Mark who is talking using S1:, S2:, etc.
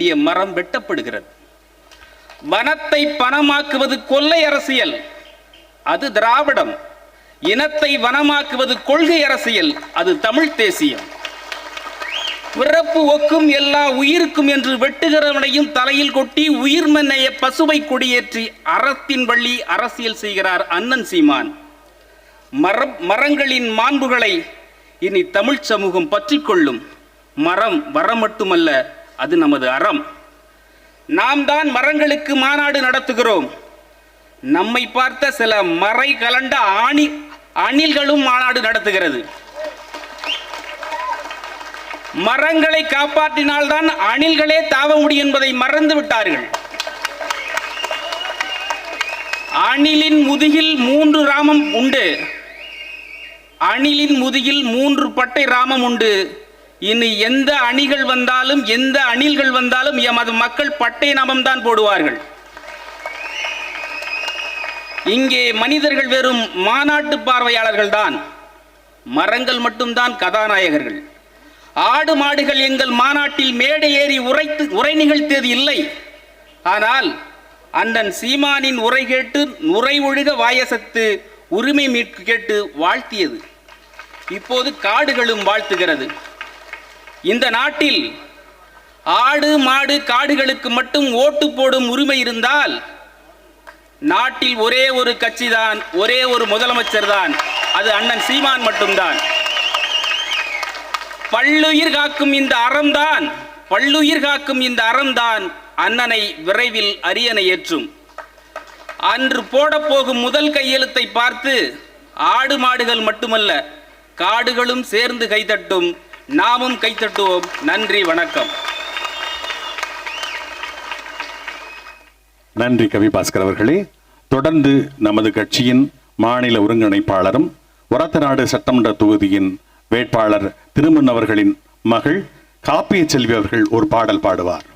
S1: வேண்டிய மரம் வெட்டப்படுகிறது. வனத்தை பணமாக்குவது கொள்ளை அரசியல். அது திராவிடம். இனத்தை வனமாக்குவது கொள்கை அரசியல். அது தமிழ் தேசியம். பிறப்பு ஒக்கும் எல்லா உயிருக்கும் என்று வெட்டுகிறவனையும் தலையில் கொட்டி உயிர்மன்னைய பசுவை கொடியேற்றி அறத்தின் வழி அரசியல் செய்கிறார் அண்ணன் சீமான். மர மரங்களின் மாண்புகளை இனி தமிழ் சமூகம் பற்றிக்கொள்ளும். மரம் வரம் மட்டுமல்ல அது நமது அறம். நாம் தான் மரங்களுக்கு மாநாடு நடத்துகிறோம். நம்மை பார்த்த சில மறை கலண்ட ஆணி அணில்களும் மாநாடு நடத்துகிறது. மரங்களை காப்பாற்றினால்தான் அணில்களே தாவ முடியும் என்பதை மறந்து விட்டார்கள். அணிலின் முதுகில் மூன்று ராமம் உண்டு. அணிலின் முதுகில் மூன்று பட்டை ராமம் உண்டு. இனி எந்த அணிகள் வந்தாலும் எந்த அணில்கள் வந்தாலும் எமது மக்கள் பட்டை நாமம் தான் போடுவார்கள். இங்கே மனிதர்கள் வெறும் மாநாட்டு பார்வையாளர்கள் தான் மரங்கள் மட்டும்தான் கதாநாயகர்கள். ஆடு மாடுகள் எங்கள் மாநாட்டில் மேடை ஏறி உரைத்து உரை நிகழ்த்தியது இல்லை. ஆனால் அண்ணன் சீமானின் உரை கேட்டு நுரை ஒழுக வாயசத்து உரிமை மீட்கு கேட்டு வாழ்த்தியது. இப்போது காடுகளும் வாழ்த்துகிறது. இந்த நாட்டில் ஆடு மாடு காடுகளுக்கு மட்டும் ஓட்டு போடும் உரிமை இருந்தால் நாட்டில் ஒரே ஒரு கட்சி தான் ஒரே ஒரு முதலமைச்சர் தான் அது அண்ணன் சீமான் மட்டும்தான். பல்லுயிர் காக்கும் இந்த அறம்தான் பல்லுயிர் காக்கும் இந்த அறம்தான் அண்ணனை விரைவில் அரியணை ஏற்றும். அன்று போடப்போகும் முதல் கையெழுத்தை பார்த்து ஆடு மாடுகள் மட்டுமல்ல காடுகளும் சேர்ந்து கைதட்டும். நாமும் கைத்தட்டுவோம் நன்றி வணக்கம்.
S2: நன்றி கவி பாஸ்கர் அவர்களே. தொடர்ந்து நமது கட்சியின் மாநில ஒருங்கிணைப்பாளரும் ஒரத்தநாடு சட்டமன்ற தொகுதியின் வேட்பாளர் திருமண் அவர்களின் மகள் காப்பிய செல்வி அவர்கள் ஒரு பாடல் பாடுவார்.